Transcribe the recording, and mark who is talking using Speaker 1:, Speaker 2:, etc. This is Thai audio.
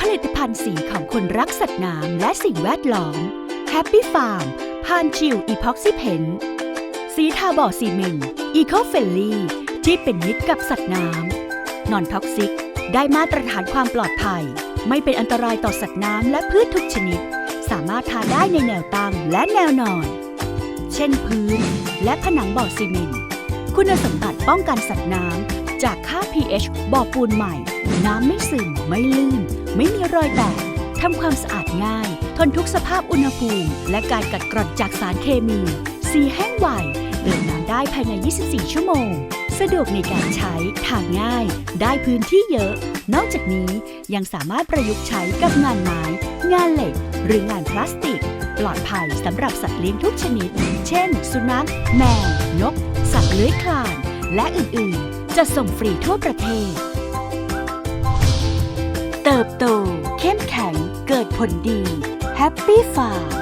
Speaker 1: ผลิตภัณฑ์สีของคนรักสัตว์น้ำและสิ่งแวดล้อม Happy Farm พานชิวอีพ็อกซิเพนสีทาบอซีเมนต์อีโคเฟลลี่ ที่เป็นมิตรกับสัตว์น้ำนอนท็อกซิก ได้มาตรฐานความปลอดภัย ไม่เป็นอันตรายต่อสัตว์น้ำและพืชทุกชนิด สามารถทาได้ในแนวตั้งและแนวนอน เช่นพื้น และผนังบ่อซีเมนต์คุณสมบัติป้องกันสัตว์น้ำ จากค่า pH บ่อปูนใหม่ น้ำไม่ซึมไม่ลื่น ไม่มีรอยแตกทำความสะอาดง่าย ทนทุกสภาพอุณหภูมิ และการกัดกร่อนจากสารเคมี สีแห้งไวเดินน้ำได้ภายใน 24 ชั่วโมง สะดวกในการใช้ ทานง่าย ได้พื้นที่เยอะ นอกจากนี้ยังสามารถประยุกต์ใช้กับงานไม้ งานเหล็ก หรืองานพลาสติก ปลอดภัยสำหรับสัตว์เลี้ยงทุกชนิด เช่น สุนัข แมว นก สัตว์เลื้อยคลาน และอื่น ๆ จะส่งฟรีทั่วประเทศ เติบโต เข้มแข็งเกิดผลดีแฮปปี้ฟาร์